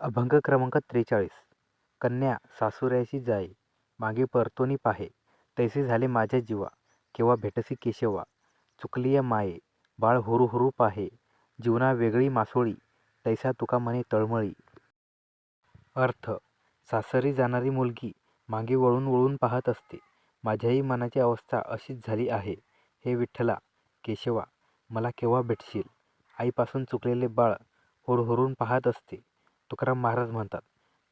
अभंग क्रमांक त्रेचाळीस. कन्या सासुऱ्याशी जाई मागे परतोनी पाहे तैसे झाले माझ्या जीवा केव्हा भेटसी केशवा. चुकलिया माये बाळ हुरू हुरू पाहे जीवना वेगळी मासोळी तैसा तुका म्हणे तळमळी. अर्थ सासरी जाणारी मुलगी मागे वळून वळून पाहत असते माझ्याही मनाची अवस्था अशीच झाली आहे. हे विठ्ठला केशवा मला केव्हा भेटशील? आईपासून चुकलेले बाळ हुरहुरून पाहत असते तुकाराम महाराज म्हणतात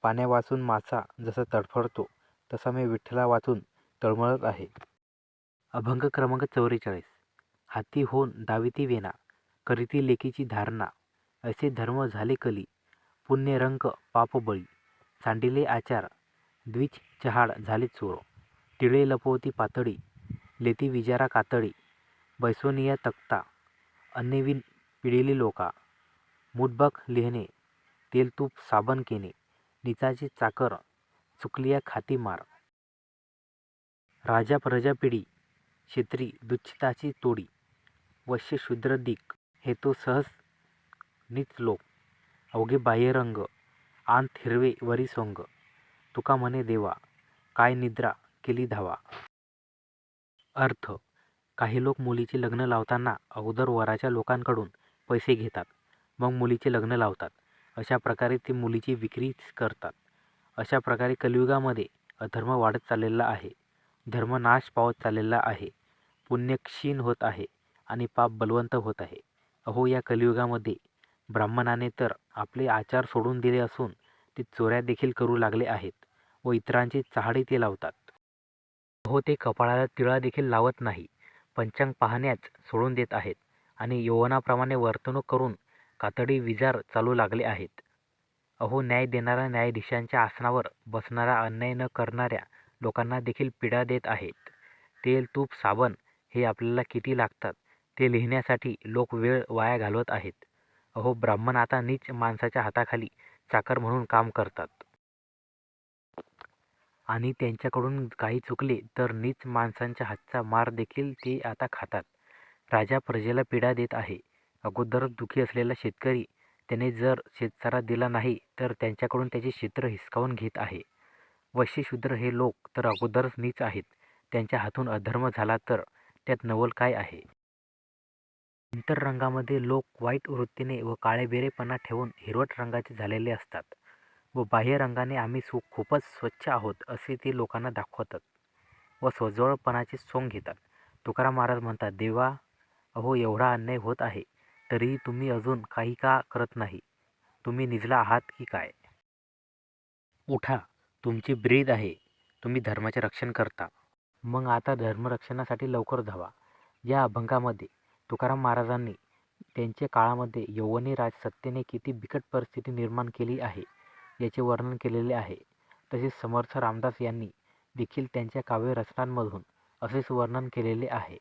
पाण्यावाचून मासा जसा तडफडतो तसा मी विठ्ठला वाचून तळमळत आहे. अभंग क्रमांक चौवेचाळीस हाती होऊन दाविती वेना करीती लेकीची धारणा असे धर्म झाले कली पुण्यरंक रंग पापबळी सांडिले आचार द्विच चहाड झाले चोर टिळे लपवती पातळी लेती विजारा कातळी बैसोनिया तक्ता अन्यविन पिढीली लोका मुठबक लिहिणे तेलतूप साबण केने निचाची चाकर चुकलिया खाती मार. राजा प्रजा पिढी क्षेत्री दुच्छिताची तोडी वश्य शूद्र दिक हे तो सहज नीच लोक अवघे बाह्यरंग आंत हिरवे वरी सोंग तुका म्हणे देवा काय निद्रा केली धावा. अर्थ काही लोक मुलीचे लग्न लावताना अगोदर वराच्या लोकांकडून पैसे घेतात मग मुलीचे लग्न लावतात. अशा प्रकारे ते मुलीची विक्री करतात. अशा प्रकारे कलियुगामध्ये अधर्म वाढत चाललेला आहे. धर्म नाश पावत चाललेला आहे. पुण्य क्षीण होत आहे आणि पाप बलवंत होत आहे. अहो या कलियुगामध्ये ब्राह्मणाने तर आपले आचार सोडून दिले असून ते चोऱ्या देखील करू लागले आहेत व इतरांची चहाडी ते लावतात. अहो ते कपाळाला तिळा देखील लावत नाही. पंचांग पाहण्याच सोडून देत आहेत आणि यौवनाप्रमाणे वर्तणूक करून कातडी विजार चालू लागले आहेत. अहो न्याय देणाऱ्या न्यायाधीशांच्या आसनावर बसणारा अन्याय न करणाऱ्या लोकांना देखील पीडा देत आहेत. तेल तूप साबण हे आपल्याला किती लागतात ते लिहिण्यासाठी लोक वेळ वाया घालवत आहेत. अहो ब्राह्मण आता नीच माणसाच्या हाताखाली चाकर म्हणून काम करतात. आणि त्यांच्याकडून काही चुकले तर नीच माणसांच्या हातचा मार देखील ते आता खातात. राजा प्रजेला पीडा देत आहे. अगोदरच दुखी असलेला शेतकरी त्याने जर शेतसारा दिला नाही तर त्यांच्याकडून त्याचे क्षेत्र हिसकावून घेत आहे. वश्यशूद्र हे लोक तर अगोदरच नीच आहेत. त्यांच्या हातून अधर्म झाला तर त्यात नवल काय आहे? इतर रंगामध्ये लोक वाईट वृत्तीने व काळेबेरेपणा ठेवून हिरवट रंगाचे झालेले असतात व बाह्य रंगाने आम्ही सु खूपच स्वच्छ आहोत असे ते लोकांना दाखवतात व स्वजवळपणाचे सोंग घेतात. तुकाराम महाराज म्हणतात देवा अहो एवढा अन्याय होत आहे. तरीही तुम्ही अजून काही का करत नाही? तुम्ही निजला आहात की काय? उठा. तुमची ब्रीद आहे. तुम्ही धर्माचे रक्षण करता. मग आता धर्मरक्षणासाठी लवकर धावा. या अभंगामध्ये तुकाराम महाराजांनी त्यांच्या काळामध्ये यौवनी राजसत्तेने किती बिकट परिस्थिती निर्माण केली आहे याचे वर्णन केलेले आहे. तसेच समर्थ रामदास यांनी देखील त्यांच्या काव्य रचनांमधून असेच वर्णन केलेले आहे.